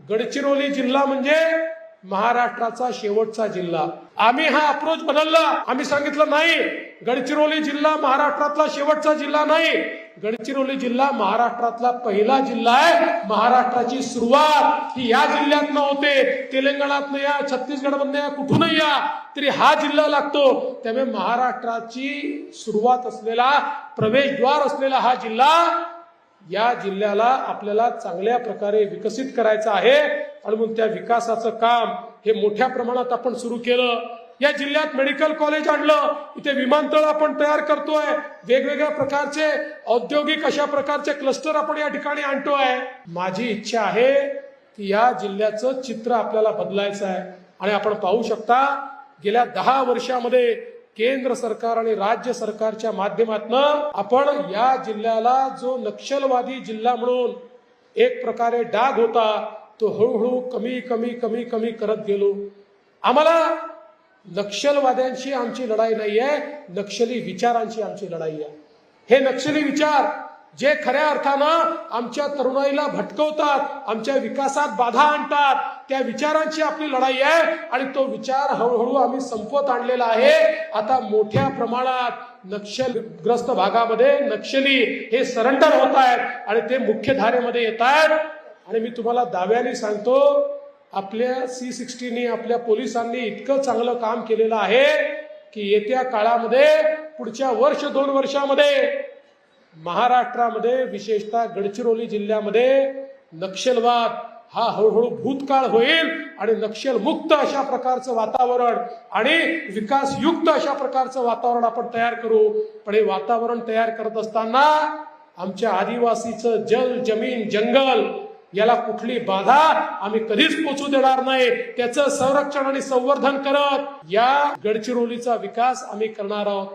गडचिरोली जिल्हा म्हणजे महाराष्ट्राचा शेवटचा जिल्हा. आम्ही हा अप्रोच बदलला. आम्ही सांगितलं नाही गडचिरोली जिल्हा महाराष्ट्रातला शेवटचा जिल्हा नाही. गडचिरोली जिल्हा महाराष्ट्रातला पहिला जिल्हा आहे. महाराष्ट्राची सुरुवात ही या जिल्ह्यातनं होते. तेलंगणातनं या छत्तीसगडमधनं या कुठूनही या तरी हा जिल्हा लागतो. त्यामुळे महाराष्ट्राची सुरुवात असलेला प्रवेशद्वार असलेला हा जिल्हा या जिल्ह्याला आपल्याला चांगल्या प्रकारे विकसित करायचं आहे. आणि म्हणून त्या विकासाचं काम हे मोठ्या प्रमाणात आपण सुरू केलं. या जिल्ह्यात मेडिकल कॉलेज आणलं. इथे विमानतळ आपण तयार करतोय. वेगवेगळ्या प्रकारचे औद्योगिक अशा प्रकारचे क्लस्टर आपण या ठिकाणी आणतोय. माझी इच्छा आहे की या जिल्ह्याचं चित्र आपल्याला बदलायचं आहे. आणि आपण पाहू शकता गेल्या दहा वर्षामध्ये केंद्र सरकार आणि राज्य सरकारच्या माध्यमातनं आपण या जिल्ह्याला जो नक्षलवादी जिल्हा म्हणून एक प्रकारे डाग होता तो हळूहळू कमी कमी कमी कमी करत गेलो. आम्हाला नक्षलवाद्यांशी आमची लढाई नाही आहे नक्षली विचारांशी आमची लढाई आहे. हे नक्षली विचार जे खऱ्या अर्थानं आमच्या तरुणाईला भटकवतात आमच्या विकासात बाधा आणतात त्या विचारांची आपली लढाई आहे आणि तो विचार हळूहळू आम्ही संपवत आणलेला आहे. आता मोठ्या प्रमाणात नक्षलग्रस्त भागामध्ये नक्षली हे सरेंडर होत आहेत आणि ते मुख्य धारेमध्ये येत आहेत. आणि मी तुम्हाला दाव्याने सांगतो आपल्या सी सिक्स्टीने आपल्या पोलिसांनी इतकं चांगलं काम केलेलं आहे की येत्या काळामध्ये पुढच्या वर्ष दोन वर्षामध्ये महाराष्ट्रामध्ये विशेषतः गडचिरोली जिल्ह्यामध्ये नक्षलवाद हा हळूहळू भूतकाळ होईल आणि नक्षलमुक्त अशा प्रकारचं वातावरण आणि विकासयुक्त अशा प्रकारचं वातावरण आपण तयार करू. पण हे वातावरण तयार करत असताना आमच्या आदिवासीचं जल जमीन जंगल याला कुठली बाधा आम्ही कधीच पोचू देणार नाही. त्याचं संरक्षण आणि संवर्धन करत या गडचिरोलीचा विकास आम्ही करणार आहोत.